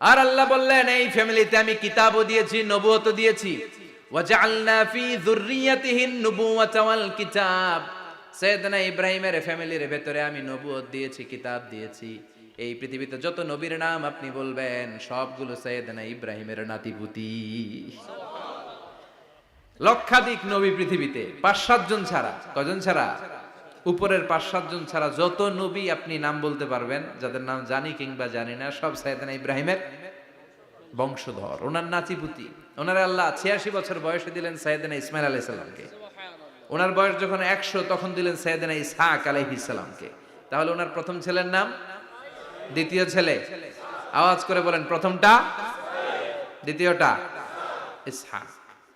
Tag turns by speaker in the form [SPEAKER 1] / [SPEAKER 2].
[SPEAKER 1] আর আল্লাহ বললেন, এই ফ্যামিলিতে আমি কিতাবও দিয়েছি, নবুয়তও দিয়েছি। ইব্রাহিমের ফ্যামিলির ভেতরে আমি নবুয়ত দিয়েছি, কিতাব দিয়েছি। এই পৃথিবীতে যত নবীর নাম আপনি বলবেন, সবগুলো ইব্রাহিমের নাতিপুতি। লক্ষাধিক নবী পৃথিবীতে, পাঁচ সাতজন ছাড়া। কজন ছাড়া? উপরের পাঁচ সাতজন ছাড়া যত নবী আপনি নাম বলতে পারবেন, যাদের নাম জানি কিংবা জানি না, সব সাইদানা ইব্রাহিমের বংশধর, ওনার নাতিপুতি। ওনার আল্লাহ ছিয়াশি বছর বয়সে দিলেন সাইদানা ইসমাইল আলাইসাল্লামকে ওনার বয়স যখন একশো, তখন দিলেন সাইদানা ইসহাক আলাইহিসাল্লামকে তাহলে ওনার প্রথম ছেলের নাম? দ্বিতীয় ছেলে? আওয়াজ করে বলেন, প্রথমটা? দ্বিতীয়টা? ইসহাক।